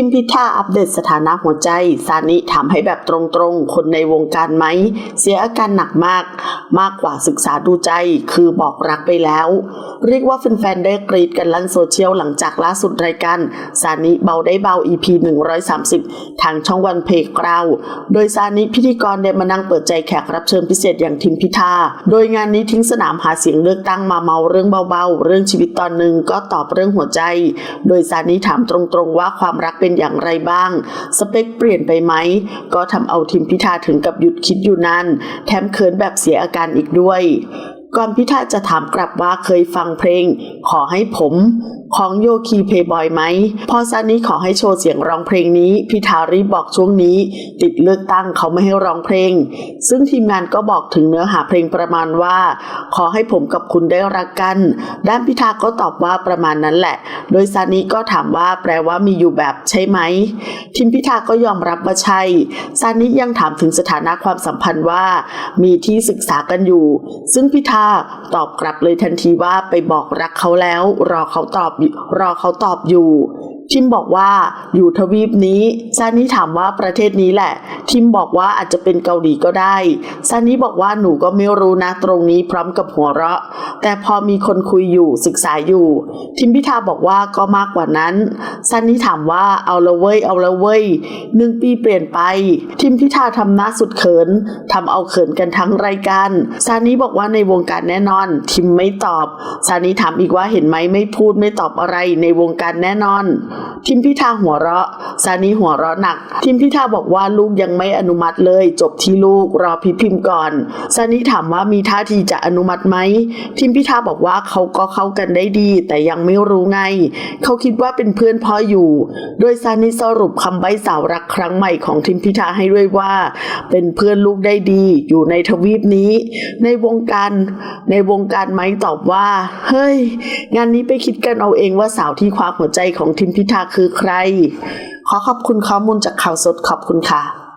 ทิมพิธาอัปเดตสถานะหัวใจ ซานิถามให้แบบตรงๆ คนในวงการไหม เสียอาการหนักมาก มากกว่าศึกษาดูใจ คือบอกรักไปแล้ว เรียกว่าแฟนๆได้กรีดกันลั่นโซเชียลหลังจากล่าสุดรายการ ซานิเบาได้เบา EP 130 ทางช่องวันเพกเราโดยซานิพิธีกรได้มานั่งเปิดใจแขกรับเชิญพิเศษอย่างทิมพิธา โดยงานนี้ทิ้งสนามหาเสียงเลือกตั้งมาเมาเรื่องเบาๆ เรื่องชีวิตตอนหนึ่งก็ตอบเรื่องหัวใจ โดยซานิถามตรงๆว่าความรักเป็น็นอย่างไรบ้าง สเปคเปลี่ยนไปไหม ก็ทำเอาทีมพิธาถึงกับหยุดคิดอยู่นานแถมเขินแบบเสียอาการอีกด้วย ก่อนพิธาจะถามกลับว่าเคยฟังเพลง ขอให้ผม ของโยคีเพย์บอยไหม พอซานิขอให้โชว์เสียงร้องเพลงนี้ พิธารีบบอกช่วงนี้ ติดเลือกตั้งเขาไม่ให้ร้องเพลง ซึ่งทีมงานก็บอกถึงเนื้อหาเพลงประมาณว่า ขอให้ผมกับคุณได้รักกัน ด้านพิธาก็ตอบว่าประมาณนั้นแหละ โดยซานิก็ถามว่าแปลว่ามีอยู่แบบใช่ไหมทิมพิธาก็ยอมรับว่าใช่ซานิยังถามถึงสถานะความสัมพันธ์ว่า มีที่ศึกษากันอยู่ ซึ่งพิธาตอบกลับเลยทันทีว่าไปบอกรักเขาแล้ว รอเขาตอบรอเขาตอบอยู่ ทิมบอกว่าอยู่ทวีปนี้ซานิถามว่าประเทศนี้แหละ ทิมบอกว่าอาจจะเป็นเกาหลีก็ได้ซานิบอกว่าหนูก็ไม่รู้นะตรงนี้พร้อมกับหัวเราะ แต่พอมีคนคุยอยู่ศึกษาอยู่ ทิมพิธาบอกว่าก็มากกว่านั้นซานิถามว่าเอาละเว้ยเอาละเว้ยหนึ่งปีเปลี่ยนไป ทิมพิธาทำหน้าสุดเขินทำเอาเขินกันทั้งรายการซานิบอกว่าในวงการแน่นอน ทิมไม่ตอบซานิถามอีกว่าเห็นไหมไม่พูดไม่ตอบอะไรในวงการแน่นอนทิมพิธาหัวเราะ ซานิหัวเราะหนัก ทิมพิธาบอกว่าลูกยังไม่อนุมัติเลย จบที่ลูกรอพิพิมพ์ก่อน ซานิถามว่ามีท่าทีจะอนุมัติไหม ทิมพิธาบอกว่าเขาก็เข้ากันได้ดี แต่ยังไม่รู้ไง เขาคิดว่าเป็นเพื่อนพ่ออยู่ โดยซานิสรุปคำใบ้สาวรักครั้งใหม่ของทิมพิธาให้ด้วยว่า เป็นเพื่อนลูกได้ดี อยู่ในทวีปนี้ ในวงการในวงการไหมตอบว่า เฮ้ย งานนี้ไปคิดกันเอาเองว่าสาวที่คว้าหัวใจของทิมพิธาคือใคร ขอขอบคุณข้อมูลจากข่าวสดขอบคุณค่ะ